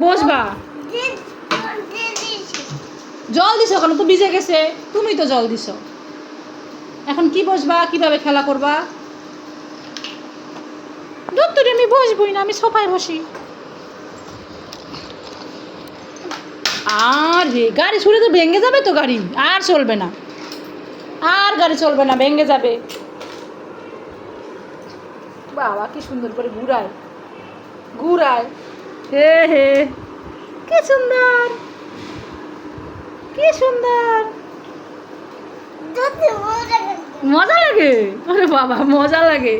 বসবা। জল দিছ কেন? তো ভিজে গেছে। তুমি তো জল দিছ। এখন কি বসবা? কীভাবে খেলা করবা? দত্তরে আমি বসবই না, আমি সোফায় বসি। আর রে গাড়ি ছুড়ে তো ভেঙে যাবে তো গাড়ি। আর চলবে না। আর গাড়ি চলবে না, ভেঙে যাবে। বাবা, কি সুন্দর করে ঘুরায়। ঘুরায়। হে হে। কি সুন্দর। কি সুন্দর। মজা লাগে। আরে বাবা মজা লাগে।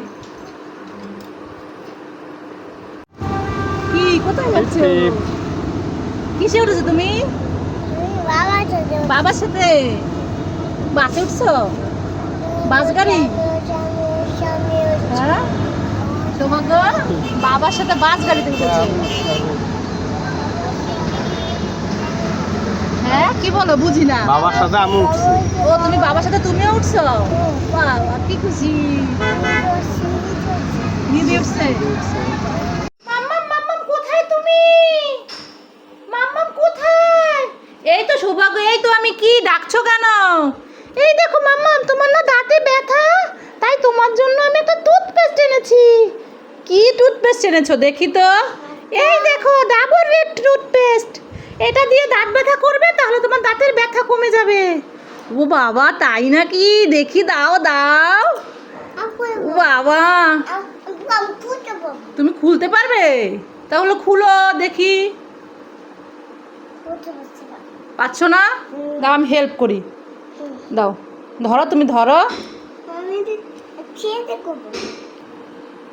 কি কোথায় যাচ্ছ? কিসে উঠেছো তুমি? বাবার সাথে। বাসে উঠছো? বাস গাড়ি? হ্যাঁ? তোমাকে বাবার সাথে বাস গাড়িতে উঠেছে। হ্যাঁ কি বলো বুঝি না। বাবার সাথে আমি উঠছি। ও তুমি বাবার সাথে তুমিও উঠছো? বাবা কি খুশি। উঠছে? মাম্মাম মাম্মাম কোথায় তুমি? মাম্মাম কোথায়? এই তো সৌভাগ্য এই তো আমি কি ডাকছো কেন? এই দেখো মাম্মাম তোমার না দাঁতে ব্যথা তাই তোমার জন্য আমি একটা টুথপেস্ট এনেছি। কি টুথপেস্ট এনেছো দেখি তো। এই দেখো ডাবল রেড টুথপেস্ট এটা দিয়ে দাঁত ব্যথা করবে, তাহলে তোমার দাঁতের ব্যথা কমে যাবে। ও বাবা, তাই নাকি? দেখি দাও দাও। ও বাবা। তুমি খুলতে পারবে? তাহলে খুলো, দেখি। পাচ্ছ না? দাও, আমি হেল্প করি। দাও। ধরো, তুমি ধরো।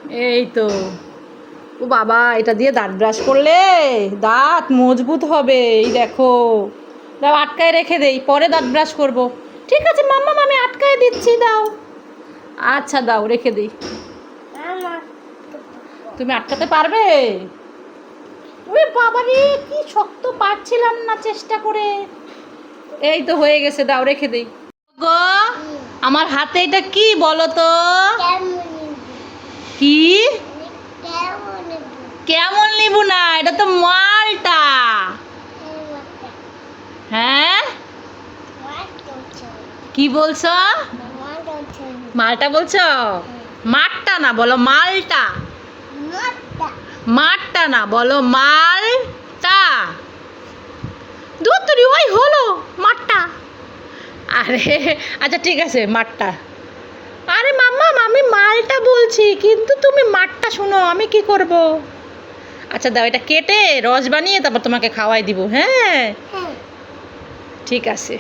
এই তো। ও বাবা, এটা দিয়ে দাঁত ব্রাশ করলে দাঁত মজবুত হবে, এই দেখো। দাও, আটকায় রেখে দেই, পরে দাঁত ব্রাশ করব। ঠিক আছে, মাম্মা, আমি আটকায় দিচ্ছি, দাও। আচ্ছা দাও, রেখে দিই। তুমি আটকাতে পারবে? ওরে বাবারে কি শক্ত পারছিলাম না চেষ্টা করে। এই তো হয়ে গেছে, দাও, রেখে দিই। গো, আমার হাতে এটা কি বলো তো? কি? কেমন নিবু না? এটা তো মালটা। হ্যাঁ? কি বলছো? মালটা বলছো? মাঠটা না বলো মালটা। মাঠটা না বলো মালটা। দূর দুধ ওই হলো মাঠটা। আরে আচ্ছা ঠিক আছে মাঠটা। আরে মাম্মা আমি মালটা বলছি কিন্তু তুমি মাঠটা শোনো আমি কি করব? আচ্ছা দাও এটা কেটে রস বানিয়ে তারপর তোমাকে খাওয়াই দিব হ্যাঁ? ঠিক আছে।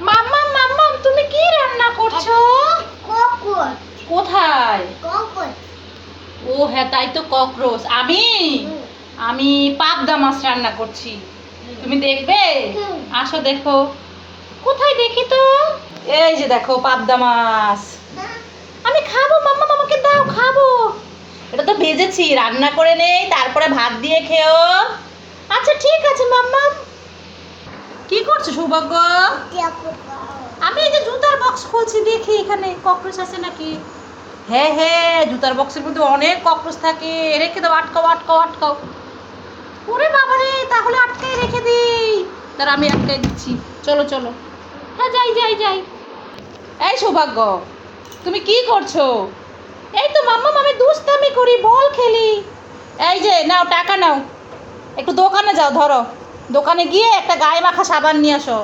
মাম্মা মাম্মা তুমি কি রান্না করছ? কোথায়? ও হ্যাঁ তাই তো ককরোচ। আমি? আমি পাবদা মাছ রান্না করছি। তুমি দেখবে? আসো দেখো। কোথায় দেখি তো? এই যে দেখো পাবদা মাছ। আমি খাব, মাম্মা আমাকে দাও, খাব। এটা তো ভেজেছি, রান্না করে নেই, তারপরে ভাত দিয়ে খেও। আচ্ছা ঠিক আছে, মাম্মা। কি করছ, সৌভাগ্য? আমি এই যে জুতার বক্স খুলছি, দেখি এখানে ককরোচ আছে নাকি? হ্যাঁ হ্যাঁ জুতার বক্সের মধ্যে অনেক ককরোচ থাকে। রেখে দাও, আটকাও আটকাও আটকাও। ওরে বাবা রে, তাহলে আটকাই রেখে দিই। তার আমি আটকাই দিচ্ছি। চলো চলো। হ্যাঁ যাই যাই যাই। এই সৌভাগ্য, তুমি কি করছ? এই তো মাম্মা আমি দুস্তামি করি, বল খেলি। এই যে, নাও, টাকা নাও। একটু দোকানে যাও, ধরো। দোকানে গিয়ে একটা গায়ে মাখা সাবান নিয়ে আসো।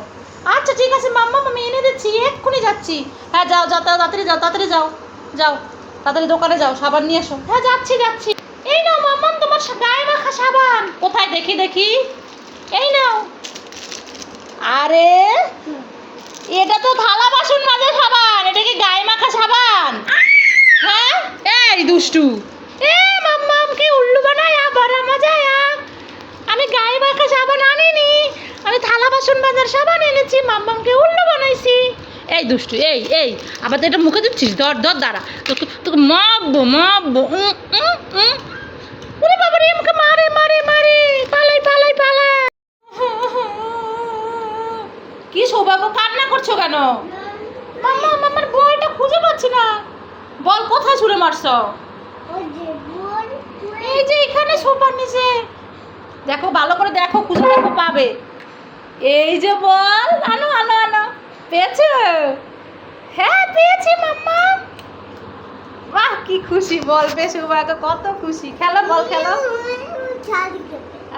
আচ্ছা ঠিক আছে, মাম্মা, আমি এনে দিচ্ছি, এক্ষুনি যাচ্ছি। হ্যাঁ যাও যাও, তাড়াতাড়ি যাও তাড়াতাড়ি যাও যাও। তাড়াতাড়ি দোকানে যাও, সাবান নিয়ে এসো হ্যাঁ যাচ্ছি যাচ্ছি। এই নাও, মাম্মা, তোমার গায়ে মাখা সাবান। কোথায়? দেখি দেখি। এই নাও। আরে এটা তো থালা বাসন মাজা সাবান এটা কি গায়ে মাখা সাবান? হ্যাঁ? এই দুষ্টু। এ মাম্মাম কি উল্লু বানায় আবার মজায়? আমি গায়ে মাখা সাবান আনিনি আমি থালা বাসন মাজার সাবান এনেছি মাম্মামকে উল্লু বানাইছি। এই দুষ্টু এই এই আবার তো এটা মুখে দিচ্ছিস ধর ধর দাঁড়া। তোকে তোকে মারবো মারবো উম, উম, উম। ওরে বাবা রে আমাকে মারে মারে মারে। পালাই পালাই পালাই। সৌভাগ্য? কান্না করছ কেন? মাম্মা আমার বলটা খুঁজে পাচ্ছি না। বল কোথায় ছুঁড়ে মারছো? এই যে এখানে সোফার নিচে। দেখো ভালো করে দেখো খুঁজে দেখো পাবে। এই যে বল আনো আনো আনো। পেয়েছ? হ্যাঁ পেয়েছি মাম্মা। বাহ কি খুশি। বল সৌভাগ্য কত খুশি। খেলো বল খেলো।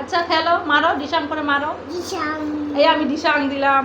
আচ্ছা খেলো মারো ডিসাং করে মারো। এই আমি ডিসাং দিলাম।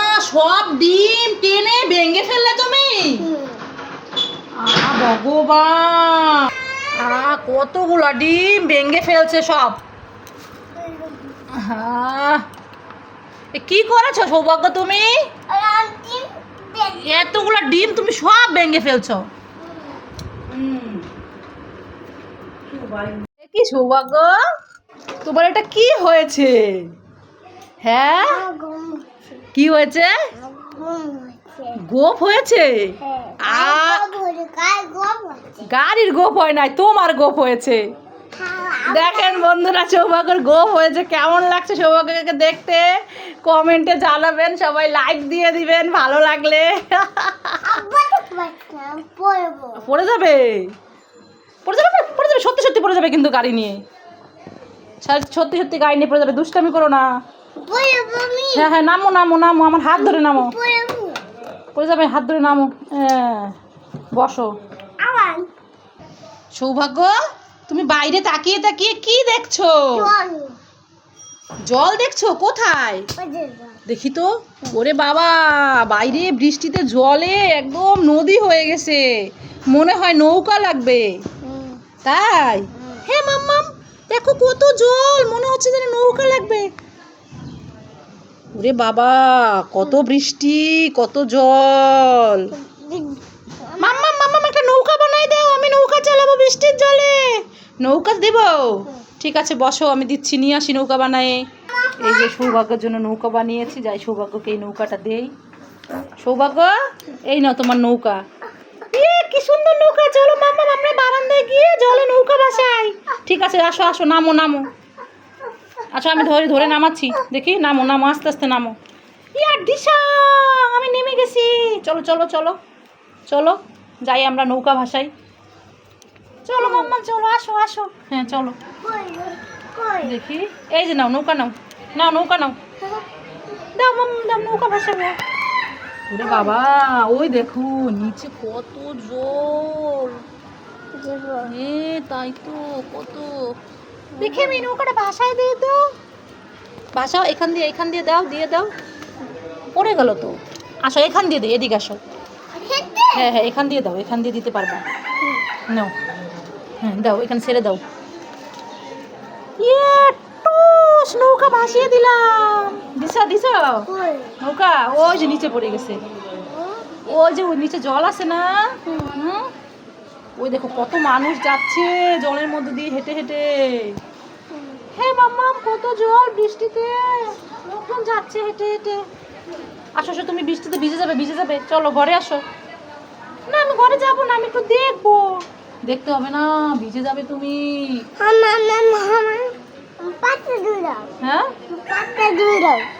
সব ডিম টেনে ভেঙে ফেললে তুমি? ভগবান। কতগুলা ডিম ভেঙে ফেলছে সব? কি করেছ সৌভাগ্য তুমি? এতগুলা ডিম তুমি সব ভেঙে ফেলছো। কি সৌভাগ্য? তোমার এটা কি হয়েছে? হ্যাঁ? কি হয়েছে? গোপ হয়েছে? গাড়ির গোপ হয় নাই তোমার গোপ হয়েছে। দেখেন বন্ধুরা সৌভাগ্যর গোপ হয়েছে। কেমন লাগছে সৌভাগ্যকে দেখতে? কমেন্টে জানাবেন সবাই লাইক দিয়ে দিবেন ভালো লাগলে। পড়ে যাবে? পড়ে যাবে পড়ে যাবে সত্যি সত্যি পড়ে যাবে কিন্তু গাড়ি নিয়ে। সত্যি সত্যি গাড়ি নিয়ে পড়ে যাবে দুষ্টামি করো না। হ্যাঁ হ্যাঁ নামো নামো নামো আমার হাত ধরে নামো। পড়ে যাবে? হাত ধরে নামো। হ্যাঁ, বসো। সৌভাগ্য তুমি বাইরে তাকিয়ে তাকিয়ে কি দেখছ? জল। দেখছ? কোথায়? দেখি তো। ওরে বাবা বাইরে বৃষ্টিতে জলে একদম নদী হয়ে গেছে। মনে হয় নৌকা লাগবে। তাই? হ্যাঁ মাম্মাম দেখো কত জল। মনে হচ্ছে যেন নৌকা লাগবে। ওরে বাবা, কত বৃষ্টি, কত জল। মাম্মাম মাম্মাম একটা নৌকা বানাই দাও, আমি নৌকা চালাবো বৃষ্টির জলে। নৌকা দেব? ঠিক আছে, বসো, আমি দিচ্ছি, নিয়ে আসি নৌকা বানায়ে। এই যে সৌভাগ্যের জন্য নৌকা বানিয়েছি, যাই সৌভাগ্যকে এই নৌকাটা দেই। সৌভাগ্য, এই নাও তোমার নৌকা। কি সুন্দর নৌকা, চলো মাম্মা, আমরা বারান্দায় গিয়ে জলে নৌকা বাসাই। ঠিক আছে, আসো আসো, নামো নামো। আচ্ছা আমি ধরে ধরে নামাচ্ছি। দেখি, নামো নামো, আস্তে আস্তে নামো। ইয়ার দিশা, আমি নেমে গেছি। চলো চলো চলো। চলো, যাই আমরা নৌকা ভাসাই। চলো, মাম্মা, চলো, আসো আসো। হ্যাঁ চলো। দেখি, এই যে নাও, নৌকা নাও। নাও, নৌকা নাও। দাও মাম দাও, নৌকা ভাসাবো। ওরে বাবা, ওই দেখো, নিচে কত জল। এ, তাই তো, কত। দেখে আমি নৌকাটা ভাসায় দিয়ে দাও। ভাসাও এখান দিয়ে এখান দিয়ে দাও দিয়ে দাও। পড়ে গেল তো। আসো এখান দিয়ে দে এদিকে আসো। হ্যাঁ হ্যাঁ এখান দিয়ে দাও এখান দিয়ে দিতে পারব। নাও। হ্যাঁ দাও এখানে ছেড়ে দাও। ইয়ে টুস নৌকা ভাসিয়ে দিলাম। দিশা দিশা। নৌকা ওই যে নিচে পড়ে গেছে। ওই যে ওই নিচে জল আছে না? হুম। ওই দেখো কত মানুষ যাচ্ছে জলের মধ্যে দিয়ে হেঁটে হেঁটে। হ্যাঁ মাম্মা কত জল বৃষ্টিতে। লোকজন যাচ্ছে হেঁটে হেঁটে। আসো আসো তুমি বৃষ্টিতে ভিজে যাবে ভিজে যাবে। চলো ঘরে আসো। না আমি ঘরে যাব না আমি একটু দেখব। দেখতে হবে না ভিজে যাবে তুমি। হ্যাঁ?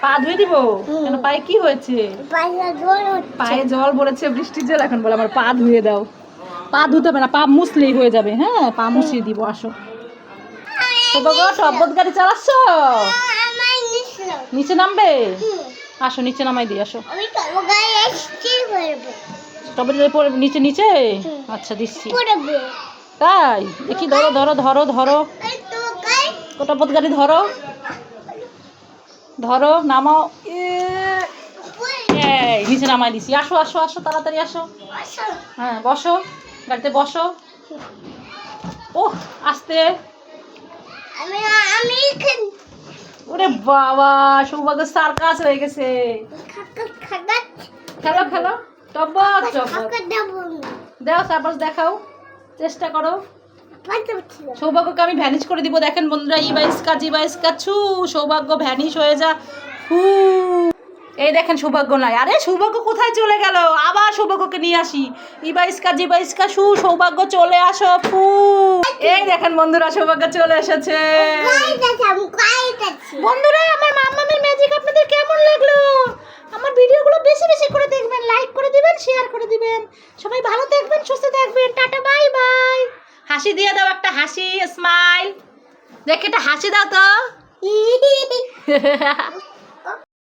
পা ধুয়ে দিব? কেন পায়ে কি হয়েছে? পায়ে জল পড়েছে বৃষ্টির জল এখন বলে আমার পা ধুয়ে দাও। পা ধুতে হবে না, পা মুছলেই হয়ে যাবে হ্যাঁ? পা মুছিয়ে দিব, আসো। শব্দ গাড়ি চালাচ্ছ? নিচে নামবে? আসো, নিচে নামাই দিই, আসো। গাড়ি পড়ে নিচে নিচে? আচ্ছা দিচ্ছি। তাই? দেখি, ধরো ধরো ধরো ধরো। টপত গাড়ি ধরো? ধরো, নামাও। নিচে নামাই দিছি। আসো আসো আসো, তাড়াতাড়ি আসো। হ্যাঁ বসো। গাড়িতে বসো। ও আস্তে। আমি আমি ওরে বাবা সৌভাগ্য সার্কাস হয়ে গেছে। খেলো খেলো। টব্বক খাকা দাও সার্কাস দেখাও। চেষ্টা করো। সৌভাগ্যকে আমি ভ্যানিশ করে দিব। দেখেন বন্ধুরা ইবাইসকা জিবাইসকা ছু। সৌভাগ্য ভ্যানিশ হয়ে যা। হু এই দেখেন সৌভাগ্য নাই। আরে, সৌভাগ্য কোথায় চলে গেল? আবার সৌভাগ্যকে নিয়ে আসি। ইবাইসকা, জিবাইসকা, সু, সৌভাগ্য চলে আসো, ফু। এই দেখেন বন্ধুরা, সৌভাগ্য চলে এসেছে। বন্ধুরা, আমার মাম্মামের ম্যাজিক আপনাদের কেমন লাগল? আমার ভিডিওগুলো বেশি বেশি করে দেখবেন লাইক করে দিবেন শেয়ার করে দিবেন। সবাই ভালো থাকবেন, সুস্থ থাকবেন। টাটা বাই বাই হাসি দিয়ে দাও একটা হাসি স্মাইল দেখে একটা হাসি দাও তো।